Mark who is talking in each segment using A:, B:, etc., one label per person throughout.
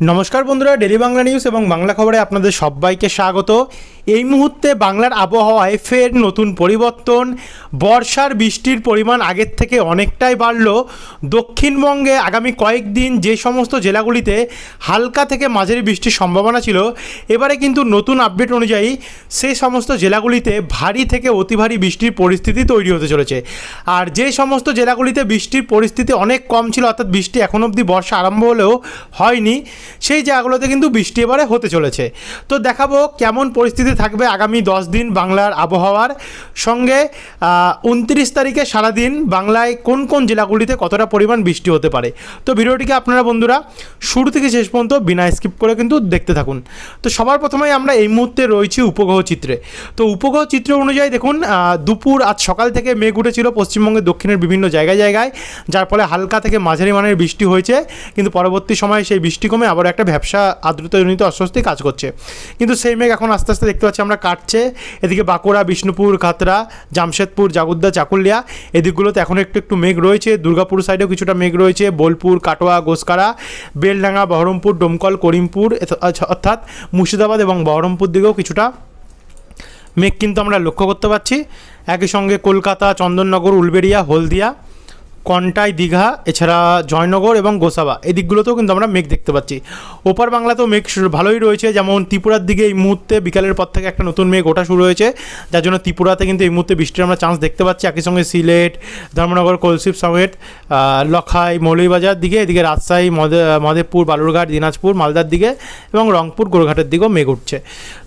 A: নমস্কার বন্ধুরা daily Bangla news এবং বাংলা খবরে আপনাদের সবাইকে স্বাগত। এই মুহূর্তে বাংলার আবহাওয়ায় ফের নতুন পরিবর্তন। বর্ষার বৃষ্টির পরিমাণ আগের থেকে অনেকটাই বাড়ল। দক্ষিণবঙ্গে আগামী কয়েকদিন যে সমস্ত জেলাগুলিতে হালকা থেকে মাঝারি বৃষ্টির সম্ভাবনা ছিল, এবারে কিন্তু নতুন আপডেট অনুযায়ী সেই সমস্ত জেলাগুলিতে ভারী থেকে অতি ভারী বৃষ্টির পরিস্থিতি তৈরি হতে চলেছে। আর যে সমস্ত জেলাগুলিতে বৃষ্টির পরিস্থিতি অনেক কম ছিল, অর্থাৎ বৃষ্টি এখন অবধি বর্ষা আরম্ভ হলেও হয়নি, সেই জায়গাগুলোতে কিন্তু বৃষ্টি এবারে হতে চলেছে। তো দেখাবো কেমন পরিস্থিতি থাকবে আগামী দশ দিন বাংলার আবহাওয়ার সঙ্গে উনত্রিশ তারিখে সারাদিন বাংলায় কোন কোন জেলাগুলিতে কতটা পরিমাণ বৃষ্টি হতে পারে। তো ভিডিওটিকে আপনারা বন্ধুরা শুরু থেকে শেষ পর্যন্ত বিনা স্কিপ করে কিন্তু দেখতে থাকুন। তো সবার প্রথমেই আমরা এই মুহূর্তে রয়েছি উপগ্রহ চিত্রে। তো উপগ্রহ চিত্র অনুযায়ী দেখুন দুপুর আজ সকাল থেকে মেঘ উঠেছিল পশ্চিমবঙ্গের দক্ষিণের বিভিন্ন জায়গায় জায়গায়, যার ফলে হালকা থেকে মাঝারি মানের বৃষ্টি হয়েছে। কিন্তু পরবর্তী সময়ে সেই বৃষ্টি কমে আবার একটা ব্যবসা আর্দ্রতাজনিত অস্বস্তি কাজ করছে। কিন্তু সেই মেঘ এখন আস্তে আস্তে দেখতে পাচ্ছি আমরা কাটছে। এদিকে বাঁকুড়া বিষ্ণুপুর খাতড়া জামশেদপুর জাগুদ্দা চাকুলিয়া। এদিকগুলোতে এখন একটু একটু মেঘ রয়েছে। দুর্গাপুর সাইডেও কিছুটা মেঘ রয়েছে। বোলপুর কাটোয়া গোসকারা বেলডাঙ্গা বহরমপুর ডোমকল করিমপুর আচ্ছা, অর্থাৎ মুর্শিদাবাদ এবং বহরমপুর দিকেও কিছুটা মেঘ কিন্তু আমরা লক্ষ্য করতে পারছি। একই সঙ্গে কলকাতা চন্দননগর উলবেড়িয়া হলদিয়া কন্টাই, দীঘা, এছাড়া জয়নগর এবং গোসাবা। এই দিকগুলোতেও কিন্তু আমরা মেঘ দেখতে পাচ্ছি। ওপার বাংলাতেও মেঘ ভালোই রয়েছে। যেমন ত্রিপুরার দিকে এই মুহূর্তে বিকালের পর থেকে একটা নতুন মেঘ ওঠা শুরু হয়েছে। যার জন্য ত্রিপুরাতে কিন্তু এই মুহূর্তে বৃষ্টির আমরা চান্স দেখতে পাচ্ছি। একই সঙ্গে সিলেট, ধর্মনগর, কলসিপ, সমেত লখাই, মৌলভীবাজার দিকে, এদিকে রাজশাহী, মদে, মধেপুর, বালুরঘাট, দিনাজপুর, মালদার দিকে এবং রংপুর, গোরঘাটের দিকেও মেঘ উঠছে।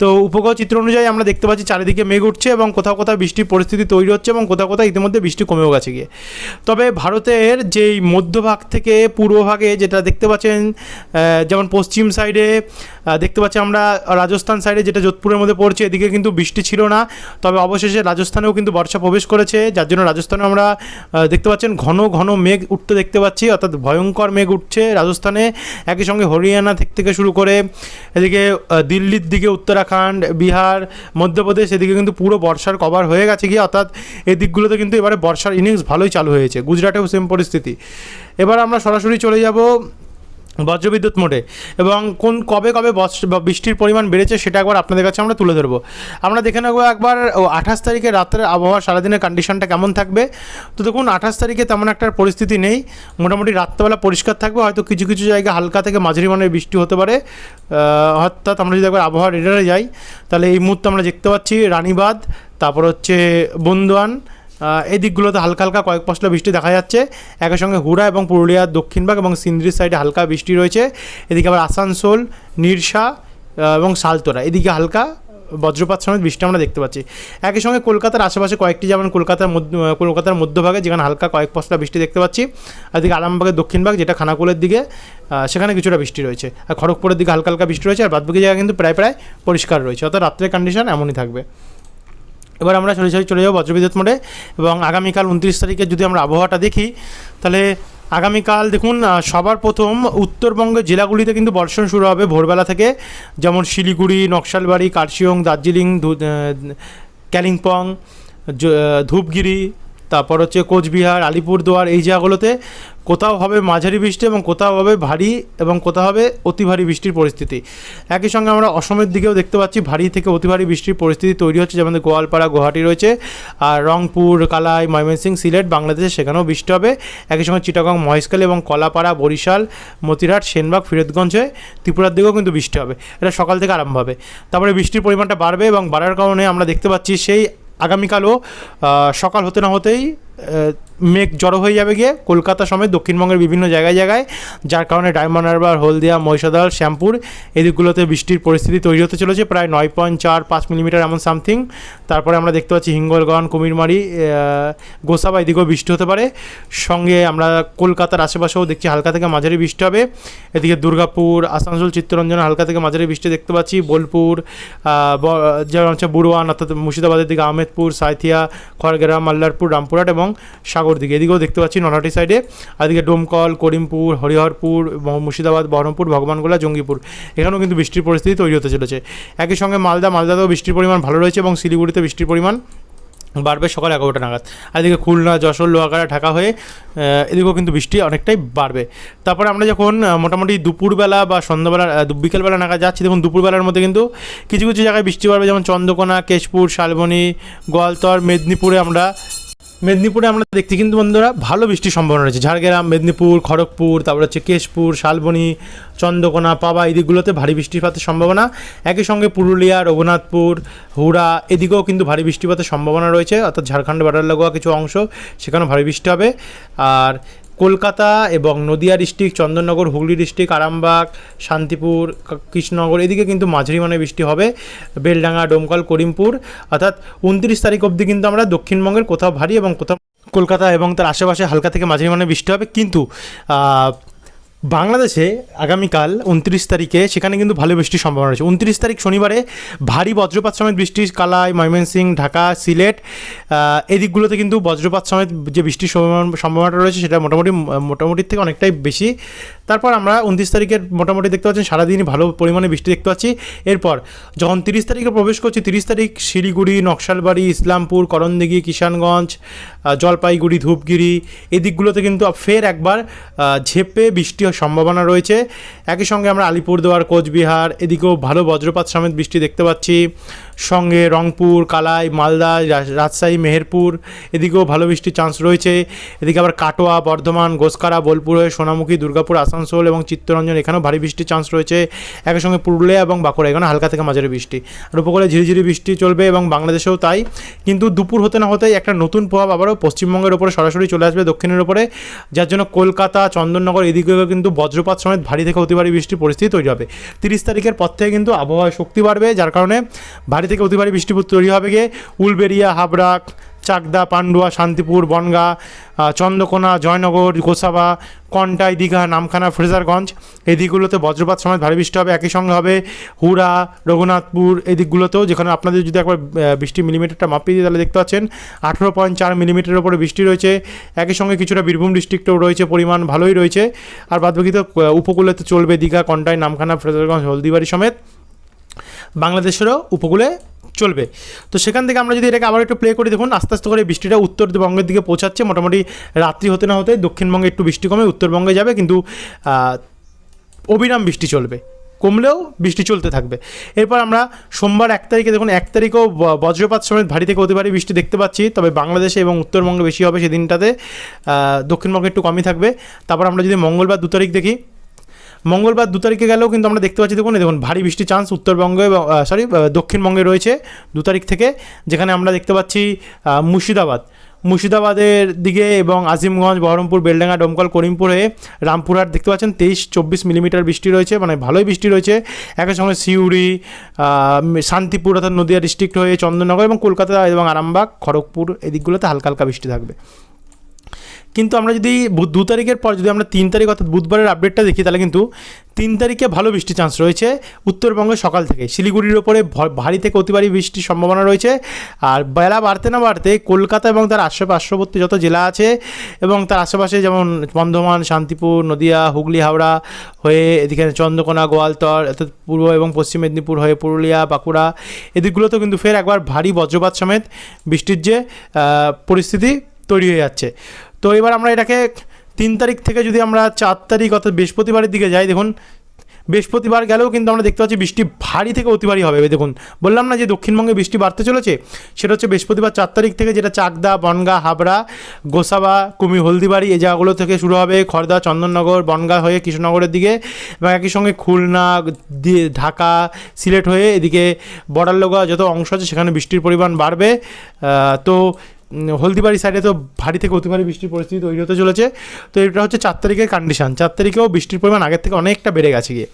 A: তো উপগ্রহ চিত্র অনুযায়ী আমরা দেখতে পাচ্ছি চারিদিকে মেঘ উঠছে এবং কোথাও কোথাও বৃষ্টির পরিস্থিতি তৈরি হচ্ছে এবং কোথাও কোথাও ইতিমধ্যে বৃষ্টি কমেও গেছে গিয়ে। তবে ভারতের যেই মধ্যভাগ থেকে পূর্বভাগে যেটা দেখতে পাচ্ছেন যেমন পশ্চিম সাইডে দেখতে পাচ্ছি আমরা রাজস্থান সাইডে যেটা যোধপুরের মধ্যে পড়ছে, এদিকে কিন্তু বৃষ্টি ছিল না। তবে অবশেষে রাজস্থানেও কিন্তু বর্ষা প্রবেশ করেছে, যার জন্য রাজস্থানে আমরা দেখতে পাচ্ছেন ঘন ঘন মেঘ উঠতে দেখতে পাচ্ছি, অর্থাৎ ভয়ঙ্কর মেঘ উঠছে রাজস্থানে। একই সঙ্গে হরিয়ানা থেকে শুরু করে এদিকে দিল্লির দিকে উত্তরাখণ্ড, বিহার, মধ্যপ্রদেশ, এদিকে কিন্তু পুরো বর্ষার কভার হয়ে গেছে গিয়ে, অর্থাৎ এই দিকগুলোতে কিন্তু এবারে বর্ষার ইনিংস ভালোই চালু হয়েছে। গুজরাটেও সেম পরিস্থিতি। এবার আমরা সরাসরি চলে যাব বজ্রবিদ্যুৎ মোডে এবং কোন, কবে কবে বৃষ্টির পরিমাণ বেড়েছে সেটা একবার আপনাদের কাছে আমরা তুলে ধরবো। আমরা দেখে নেব একবার আঠাশ তারিখে রাত্রের আবহাওয়া সারাদিনের কন্ডিশনটা কেমন থাকবে। তো দেখুন, আঠাশ তারিখে তেমন একটা পরিস্থিতি নেই। মোটামুটি রাত্রেবেলা পরিষ্কার থাকবে, হয়তো কিছু কিছু জায়গায় হালকা থেকে মাঝারি মানের বৃষ্টি হতে পারে। অর্থাৎ আমরা যদি একবার আবহাওয়া রেডারে যাই, তাহলে এই মুহূর্তে আমরা দেখতে পাচ্ছি রানীবাঁধ, তারপর হচ্ছে বন্দোয়ান এই দিকগুলোতে হালকা হালকা কয়েক পশলা বৃষ্টি দেখা যাচ্ছে। একই সঙ্গে হুড়া এবং পুরুলিয়ার দক্ষিণভাগ এবং সিন্দ্রির সাইডে হালকা বৃষ্টি রয়েছে। এদিকে আবার আসানসোল, নিরসা এবং সালতোরা। এদিকে হালকা বজ্রপাত সমেত বৃষ্টি আমরা দেখতে পাচ্ছি। একই সঙ্গে কলকাতার আশেপাশে কয়েকটি যেমন কলকাতার মধ্য কলকাতার মধ্যভাগে যেখানে হালকা কয়েক পশলা বৃষ্টি দেখতে পাচ্ছি এদিকে আরামবাগের দক্ষিণভাগ যেটা খানাকুলের দিকে সেখানে কিছুটা বৃষ্টি রয়েছে। আর খড়গপুরের দিকে হালকা হালকা বৃষ্টি রয়েছে, আর বাদবাকি জায়গা কিন্তু প্রায় প্রায় পরিষ্কার রয়েছে। অর্থাৎ রাত্রের কন্ডিশন এমনই থাকবে। এবার আমরা সরাসরি চলে যাব বজ্রবিদ্যুৎ মোডে এবং আগামীকাল উনত্রিশ তারিখে যদি আমরা আবহাওয়াটা দেখি, তাহলে আগামীকাল দেখুন সবার প্রথম উত্তরবঙ্গের জেলাগুলিতে কিন্তু বর্ষণ শুরু হবে ভোরবেলা থেকে। যেমন শিলিগুড়ি, নকশালবাড়ি কার্শিয়ং দার্জিলিং কালিম্পং ধূপগিরি তারপর হচ্ছে কোচবিহার, আলিপুরদুয়ার এই জায়গাগুলোতে কোথাও হবে মাঝারি বৃষ্টি এবং কোথাও হবে ভারী এবং কোথাও হবে অতি ভারী বৃষ্টির পরিস্থিতি। একই সঙ্গে আমরা অসমের দিকেও দেখতে পাচ্ছি ভারী থেকে অতি ভারী বৃষ্টির পরিস্থিতি তৈরি হচ্ছে, যেমন গোয়ালপাড়া, গুয়াহাটি রয়েছে আর রংপুর, কালাই, ময়মনসিং, সিলেট, বাংলাদেশে সেখানেও বৃষ্টি হবে। একই সঙ্গে চিটাগং, মহেশখালী এবং কলাপাড়া, বরিশাল, মতিরহাট, সেনবাগ, ফিরোজগঞ্জে ত্রিপুরার দিকেও কিন্তু বৃষ্টি হবে। এটা সকাল থেকে আরম্ভ হবে। তারপরে বৃষ্টির পরিমাণটা বাড়বে এবং বাড়ার কারণে আমরা দেখতে পাচ্ছি সেই আগামীকালও সকাল হতে না হতেই মেঘ জড়ো হয়ে যাবে গিয়ে কলকাতা সমেত দক্ষিণবঙ্গের বিভিন্ন জায়গায় জায়গায়, যার কারণে ডায়মন্ড হারবার হলদিয়া, মহিষাদল, শ্যামপুর এদিকগুলোতে বৃষ্টির পরিস্থিতি তৈরি হতে চলেছে, প্রায় নয় পয়েন্ট চার পাঁচ মিলিমিটার এমন সামথিং তারপরে আমরা দেখতে পাচ্ছি হিঙ্গলগঞ্জ কুমিরমারি গোসাবা এদিকেও বৃষ্টি হতে পারে। সঙ্গে আমরা কলকাতার আশেপাশেও দেখছি হালকা থেকে মাঝারি বৃষ্টি হবে। এদিকে দুর্গাপুর, আসানসোল, চিত্তরঞ্জন হালকা থেকে মাঝারি বৃষ্টি দেখতে পাচ্ছি। বোলপুর যেমন হচ্ছে বুড়োয়ান, অর্থাৎ মুর্শিদাবাদের দিকে আহমেদপুর সাঁথিয়া খড়গ্রাম, মাল্লারপুর, রামপুরহাট এবং সাগর দিকে। এদিকেও দেখতে পাচ্ছি নলহাটি সাইডে আর এদিকে ডোমকল, করিমপুর, হরিহরপুর মুর্শিদাবাদ, বহরমপুর, ভগবানগোলা, জঙ্গিপুর। এখানেও কিন্তু বৃষ্টির পরিস্থিতি তৈরি হতে চলেছে। একই সঙ্গে মালদা, মালদাতেও বৃষ্টির পরিমাণ ভালো রয়েছে এবং শিলিগুড়িতে বৃষ্টির পরিমাণ বাড়বে সকাল এগারোটা নাগাদ। এদিকে খুলনা, যশোর, লোহাগাড়া, ঢাকা হয়ে এদিকেও কিন্তু বৃষ্টি অনেকটাই বাড়বে। তারপরে আমরা যখন মোটামুটি দুপুরবেলা বা সন্ধ্যাবেলা বিকেলবেলা নাগাদ যাচ্ছি, দেখুন দুপুরবেলার মধ্যে কিন্তু কিছু কিছু জায়গায় বৃষ্টি বাড়বে, যেমন চন্দ্রকোনা, কেশপুর, শালবনী, গোয়ালতর, মেদিনীপুরে আমরা মেদিনীপুরে আমরা দেখছি কিন্তু বন্ধুরা ভালো বৃষ্টির সম্ভাবনা রয়েছে। ঝাড়গ্রাম, মেদিনীপুর, খড়গপুর, তারপর হচ্ছে কেশপুর, শালবনি, চন্দ্রকোনা, পাবা, এই দিকগুলোতে ভারী বৃষ্টিপাতের সম্ভাবনা। একই সঙ্গে পুরুলিয়া, রঘুনাথপুর, হুড়া, এদিকেও কিন্তু ভারী বৃষ্টিপাতের সম্ভাবনা রয়েছে। অর্থাৎ ঝাড়খণ্ড বাটার লাগোয়া কিছু অংশ, সেখানেও ভারী বৃষ্টি হবে। আর কলকাতা এবং নদিয়া ডিস্ট্রিক্ট, চন্দননগর, হুগলি ডিস্ট্রিক্ট, আরামবাগ, শান্তিপুর কৃষ্ণনগর, এদিকে কিন্তু মাঝারি মানে বৃষ্টি হবে। বেলডাঙ্গা, ডোমকল, করিমপুর, অর্থাৎ উনত্রিশ তারিখ অবধি কিন্তু আমরা দক্ষিণবঙ্গের কোথাও ভারী এবং কোথাও কলকাতা এবং তার আশেপাশে হালকা থেকে মাঝারি মানে বৃষ্টি হবে। কিন্তু বাংলাদেশে আগামীকাল উনত্রিশ তারিখে সেখানে কিন্তু ভালো বৃষ্টির সম্ভাবনা রয়েছে। উনত্রিশ তারিখ শনিবারে ভারী বজ্রপাত সমেত বৃষ্টি, কালাই, ময়মনসিংহ, ঢাকা, সিলেট এদিকগুলোতে কিন্তু বজ্রপাত সমেত যে বৃষ্টির সম্ভাবনা- সম্ভাবনাটা রয়েছে সেটা মোটামুটি মোটামুটির থেকে অনেকটাই বেশি। তারপর আমরা উনত্রিশ তারিখের মোটামুটি দেখতে পাচ্ছি সারাদিনই ভালো পরিমাণে বৃষ্টি দেখতে পাচ্ছি। এরপর যখন তিরিশ তারিখে প্রবেশ করছি, তিরিশ তারিখ শিলিগুড়ি, নকশালবাড়ি, ইসলামপুর, করণদিঘি, কিষানগঞ্জ জলপাইগুড়ি, ধূপগিরি, এই দিকগুলোতে কিন্তু ফের একবার ঝেপে বৃষ্টি হওয়ার সম্ভাবনা রয়েছে। একই সঙ্গে আমরা আলিপুরদুয়ার, কোচবিহার, এদিকেও ভালো বজ্রপাত সমেত বৃষ্টি দেখতে পাচ্ছি। সঙ্গে রংপুর, কালাই, মালদা রাজ- রাজশাহী, মেহেরপুর, এদিকেও ভালো বৃষ্টির চান্স রয়েছে। এদিকে আবার কাটোয়া, বর্ধমান গোসকারা বোলপুর হয়ে সোনামুখী, দুর্গাপুর, আসানসোল এবং চিত্তরঞ্জন এখানেও ভারী বৃষ্টির চান্স রয়েছে। একই সঙ্গে পুরুলিয়া এবং বাঁকুড়া এখানে হালকা থেকে মাঝারি বৃষ্টি। আর উপকূলে ঝিরিঝিরি বৃষ্টি চলবে এবং বাংলাদেশেও তাই। কিন্তু দুপুর হতে না হতেই একটা নতুন প্রভাব আবারও পশ্চিমবঙ্গের উপরে সরাসরি চলে আসবে দক্ষিণের উপরে, যার জন্য কলকাতা, চন্দননগর এদিকেও কিন্তু বজ্রপাত সমেত ভারী থেকে অতি ভারী বৃষ্টির পরিস্থিতি তৈরি হবে। তিরিশ তারিখের পর থেকে কিন্তু আবহাওয়ার শক্তি বাড়বে, যার কারণে ভারী থেকে অতি ভারী বৃষ্টি তৈরি হবে গিয়ে উলবেরিয়া হাবড়া, চাকদা, পান্ডুয়া, শান্তিপুর, বনগা চন্দ্রকোনা, জয়নগর, গোসাবা, কন্টাই, দীঘা, নামখানা, ফ্রেজারগঞ্জ। এই দিকগুলোতে বজ্রপাত সময় ভারী বৃষ্টি হবে। একই সঙ্গে হবে হুড়া, রঘুনাথপুর এই দিকগুলোতেও যেখানে আপনাদের যদি একবার বৃষ্টি মিলিমিটারটা মাপিয়ে দিই তাহলে দেখতে পাচ্ছেন, আঠেরো পয়েন্ট চার মিলিমিটারের উপরে বৃষ্টি রয়েছে। একই সঙ্গে কিছুটা বীরভূম ডিস্ট্রিক্টেও রয়েছে, পরিমাণ ভালোই রয়েছে। আর বাদবাকি তো উপকূলেতে চলবে দীঘা, কন্টাই, নামখানা, ফ্রেজারগঞ্জ, হলদিবাড়ি সমেত। বাংলাদেশেরও উপকূলে চলবে। তো সেখান থেকে আমরা যদি এটাকে আবার একটু প্লে করি, দেখুন, আস্তে আস্তে করে বৃষ্টিটা উত্তরবঙ্গের দিকে পৌঁছাচ্ছে। মোটামুটি রাত্রি হতে না হতে দক্ষিণবঙ্গে একটু বৃষ্টি কমে উত্তরবঙ্গে যাবে, কিন্তু অবিরাম বৃষ্টি চলবে। কমলেও বৃষ্টি চলতে থাকবে। এরপর আমরা সোমবার এক তারিখে, দেখুন, এক তারিখেও বজ্রপাত সমেত ভারী থেকে অতি ভারী বৃষ্টি দেখতে পাচ্ছি। তবে বাংলাদেশে এবং উত্তরবঙ্গে বেশি হবে সেদিনটাতে। দক্ষিণবঙ্গে একটু কমই থাকবে। তারপর আমরা যদি মঙ্গলবার দু তারিখ দেখি মঙ্গলবার দু তারিখে গেলেও কিন্তু আমরা দেখতে পাচ্ছি, দেখুন দেখুন, ভারী বৃষ্টির চান্স উত্তরবঙ্গে সরি দক্ষিণবঙ্গে রয়েছে দু তারিখ থেকে, যেখানে আমরা দেখতে পাচ্ছি মুর্শিদাবাদ। মুর্শিদাবাদের দিকে এবং আজিমগঞ্জ, বহরমপুর, বেলডাঙ্গা, ডোমকল, করিমপুর হয়ে রামপুরহাট দেখতে পাচ্ছেন, তেইশ, চব্বিশ মিলিমিটার বৃষ্টি রয়েছে মানে ভালোই বৃষ্টি রয়েছে। একই সঙ্গে সিউড়ি শান্তিপুর অর্থাৎ নদিয়া ডিস্ট্রিক্ট হয়ে চন্দননগর এবং কলকাতা এবং আরামবাগ, খড়গপুর, এই দিকগুলোতে হালকা হালকা বৃষ্টি থাকবে। কিন্তু আমরা যদি দু তারিখের পর যদি আমরা তিন তারিখ অর্থাৎ বুধবারের আপডেটটা দেখি, তাহলে কিন্তু তিন তারিখে ভালো বৃষ্টির চান্স রয়েছে উত্তরবঙ্গে সকাল থেকে। শিলিগুড়ির ওপরে ভারী থেকে অতি ভারী বৃষ্টির সম্ভাবনা রয়েছে। আর বেলা বাড়তে না বাড়তে কলকাতা এবং তার আশে পার্শ্ববর্তী যত জেলা আছে এবং তার আশেপাশে যেমন বর্ধমান, শান্তিপুর, নদিয়া, হুগলি, হাওড়া হয়ে এদিকে চন্দ্রকোনা, গোয়ালতর, অর্থাৎ পূর্ব এবং পশ্চিম মেদিনীপুর হয়ে পুরুলিয়া, বাঁকুড়া এদিকগুলোতেও কিন্তু ফের একবার ভারী বজ্রপাত সমেত বৃষ্টির যে পরিস্থিতি তৈরি হয়ে যাচ্ছে। তো এবার আমরা এটাকে তিন তারিখ থেকে যদি আমরা চার তারিখ অর্থাৎ বৃহস্পতিবারের দিকে যাই, দেখুন, বৃহস্পতিবার গেলেও কিন্তু আমরা দেখতে পাচ্ছি বৃষ্টি ভারী থেকে অতি ভারী হবে দেখুন, বললাম না যে দক্ষিণবঙ্গে বৃষ্টি বাড়তে চলেছে, সেটা হচ্ছে বৃহস্পতিবার চার তারিখ থেকে যেটা চাকদা, বনগা, হাবড়া, গোসাবা কুমি হলদিবাড়ি এই জায়গাগুলো থেকে শুরু হবে খড়দা চন্দননগর, বনগা হয়ে কৃষ্ণনগরের দিকে এবং একই সঙ্গে খুলনা দিয়ে ঢাকা, সিলেট হয়ে এদিকে বর্ডার লগা যত অংশ আছে সেখানে বৃষ্টির পরিমাণ বাড়বে। তো হলদিবাড়ি সাইডে তো ভারী থেকে অতি ভারী বৃষ্টির পরিস্থিতি তৈরি হতে চলেছে। তো এটা হচ্ছে চার তারিখের কন্ডিশন চার তারিখেও বৃষ্টির পরিমাণ আগের থেকে অনেকটা বেড়ে গেছে গিয়ে।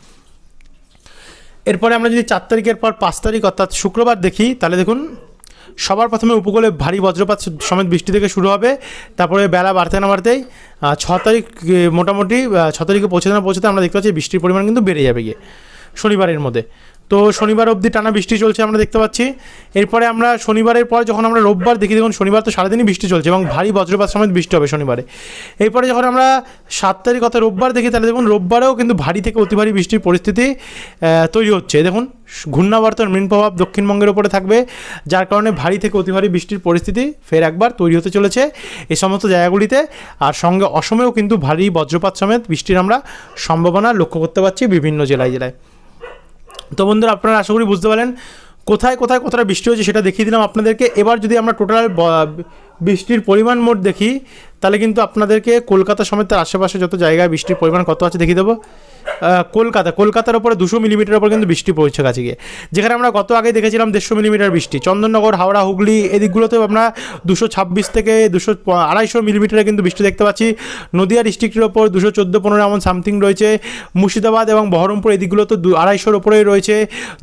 A: এরপরে আমরা যদি চার তারিখের পর পাঁচ তারিখ অর্থাৎ শুক্রবার দেখি, তাহলে দেখুন, সবার প্রথমে উপকূলে ভারী বজ্রপাত সমেত বৃষ্টি থেকে শুরু হবে। তারপরে বেলা বাড়তে না বাড়তেই ছ তারিখ মোটামুটি ছ তারিখে পৌঁছাতে না পৌঁছাতে আমরা দেখতে পাচ্ছি বৃষ্টির পরিমাণ কিন্তু বেড়ে যাবে গিয়ে শনিবারের মধ্যে। তো শনিবার অবধি টানা বৃষ্টি চলছে আমরা দেখতে পাচ্ছি। এরপরে আমরা শনিবারের পর যখন আমরা রোববার দেখি, দেখুন শনিবার তো সারাদিনই বৃষ্টি চলছে এবং ভারী বজ্রপাত সমেত বৃষ্টি হবে শনিবারে। এরপরে যখন আমরা সাত তারিখ অর্থাৎ রোববার দেখি, তাহলে দেখুন রোববারেও কিন্তু ভারী থেকে অতি ভারী বৃষ্টির পরিস্থিতি তৈরি হচ্ছে। দেখুন ঘূর্ণাবর্তন মৃণ প্রভাব দক্ষিণবঙ্গের ওপরে থাকবে, যার কারণে ভারী থেকে অতি ভারী বৃষ্টির পরিস্থিতি ফের একবার তৈরি হতে চলেছে এই সমস্ত জায়গাগুলিতে। আর সঙ্গে অসমেও কিন্তু ভারী বজ্রপাত সমেত বৃষ্টির আমরা সম্ভাবনা লক্ষ্য করতে পারছি বিভিন্ন জেলায় জেলায়। তো বন্ধুরা, আপনারা আশা করি বুঝতে পারেন কোথায় কোথায় কতটা বৃষ্টি হয়েছে সেটা দেখিয়ে দিলাম আপনাদেরকে। এবার যদি আমরা টোটাল বৃষ্টির পরিমাণ মোট দেখি, তাহলে কিন্তু আপনাদেরকে কলকাতা সমেত তার আশেপাশে যত জায়গায় বৃষ্টির পরিমাণ কত আছে দেখিয়ে দেবো। কলকাতা, কলকাতার ওপরে দুশো মিলিমিটার ওপর কিন্তু বৃষ্টি পৌঁছে কাছে গিয়ে। যেখানে আমরা গত আগে দেখেছিলাম দেড়শো মিলিমিটার বৃষ্টি। চন্দননগর, হাওড়া, হুগলি এদিকগুলোতেও আমরা দুশো ছাব্বিশ থেকে দুশো আড়াইশো মিলিমিটারে কিন্তু বৃষ্টি দেখতে পাচ্ছি। নদিয়া ডিস্ট্রিক্টের ওপর দুশো চোদ্দ পনেরো এমন সামথিং রয়েছে। মুর্শিদাবাদ এবং বহরমপুর এদিকগুলোতে দু, আড়াইশোর ওপরেই রয়েছে।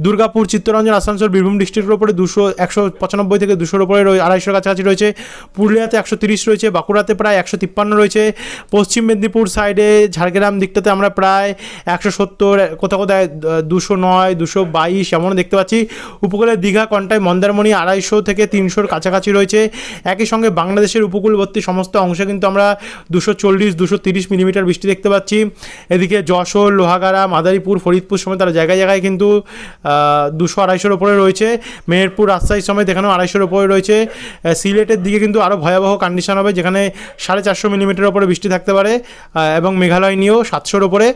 A: দুর্গাপুর, চিত্তরঞ্জন, আসানসোল, বীরভূম ডিস্ট্রিক্টের ওপরে দুশো, একশো পঁচানব্বই থেকে দুশোর ওপরে আড়াইশোর কাছাকাছি রয়েছে। পুরুলিয়াতে একশো তিরিশ রয়েছে। বাঁকুড়াতে প্রায় একশো তিপ্পান্ন রয়েছে। পশ্চিম মেদিনীপুর সাইডে ঝাড়গ্রাম দিকটাতে আমরা প্রায় একশো সত্তর, কোথাও কোথায় দুশো নয়, দুশো বাইশ, এমনও দেখতে পাচ্ছি। উপকূলের দীঘা কন্টায় মন্দারমণি আড়াইশো থেকে তিনশোর কাছাকাছি রয়েছে। একই সঙ্গে বাংলাদেশের উপকূলবর্তী সমস্ত অংশে কিন্তু আমরা দুশো চল্লিশ, দুশো তিরিশ মিলিমিটার বৃষ্টি দেখতে পাচ্ছি। এদিকে যশোর, লোহাগাড়া, মাদারীপুর, ফরিদপুর সময় তারা জায়গায় জায়গায় কিন্তু দুশো আড়াইশোর ওপরে রয়েছে। মেহেরপুর, রাজশাহী সময় এখানেও আড়াইশোর ওপরে রয়েছে। সিলেটের দিকে কিন্তু আরও ভয়াবহ কন্ডিশন হবে, যেখানে সাড়ে চারশো মিলিমিটার ওপরে বৃষ্টি থাকতে পারে এবং মেঘালয় নিয়েও সাতশোর ওপরে।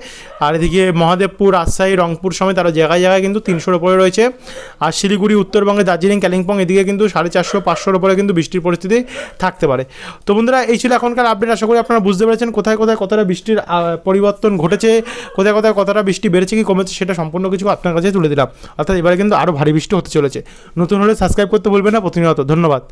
A: আর এদিকে মহাদেবপুর, রাজশাহী, রংপুর সময় তারা জায়গায় জায়গায় কিন্তু তিনশোর ওপরে রয়েছে। আর শিলিগুড়ি, উত্তরবঙ্গে দার্জিলিং, কালিম্পং এদিকে কিন্তু সাড়ে চারশো, পাঁচশোর ওপরে কিন্তু বৃষ্টির পরিস্থিতি থাকতে পারে। তো বন্ধুরা, এই ছিল এখনকার আপডেট আশা করি আপনারা বুঝতে পেরেছেন কোথায় কোথায় কতটা বৃষ্টির পরিবর্তন ঘটেছে, কোথায় কোথায় কতটা বৃষ্টি বেড়েছে, কি কমেছে সেটা সম্পূর্ণ কিছু আপনার কাছে তুলে দিলাম। অর্থাৎ এবারে কিন্তু আরও ভারী বৃষ্টি হতে চলেছে। নতুন হলে সাবস্ক্রাইব করতে ভুলবেন না। প্রতিনিয়ত ধন্যবাদ।